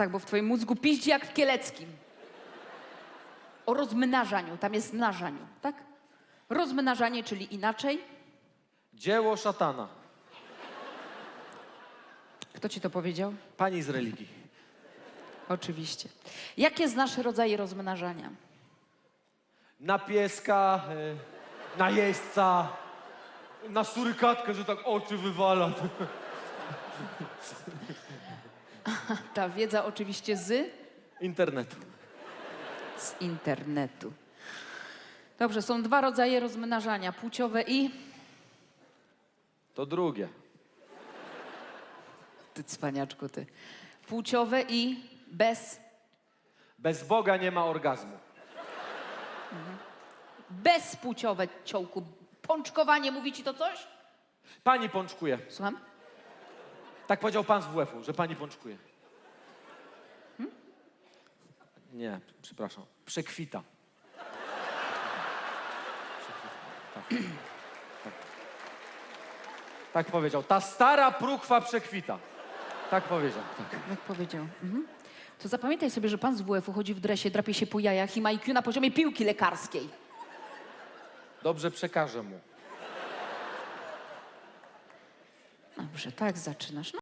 tak, bo w twoim mózgu piździ jak w kieleckim. O rozmnażaniu, tam jest nażaniu, tak? Rozmnażanie, czyli inaczej. Dzieło szatana. Kto ci to powiedział? Pani z religii. Oczywiście. Jakie znasz rodzaje rozmnażania? Na pieska, y, na jeźdźca, na surykatkę, że tak oczy wywala. Ta wiedza oczywiście z, Internetu. z internetu. Dobrze, są dwa rodzaje rozmnażania, płciowe i... To drugie. Ty cwaniaczku, ty. Płciowe i bez... Bez Boga nie ma orgazmu. Bezpłciowe, ciołku. Pączkowanie, mówi ci to coś? Pani pączkuje. Słucham? Tak powiedział pan z WF-u, że pani pączkuje. Nie, przepraszam. Przekwita. Przekwita. Tak. tak. Tak powiedział. Ta stara próchwa przekwita. Tak powiedział. Tak. Jak powiedział. Mhm. To zapamiętaj sobie, że pan z WF-u chodzi w dresie, drapie się po jajach i ma IQ na poziomie piłki lekarskiej. Dobrze przekażę mu. Dobrze, tak zaczynasz. No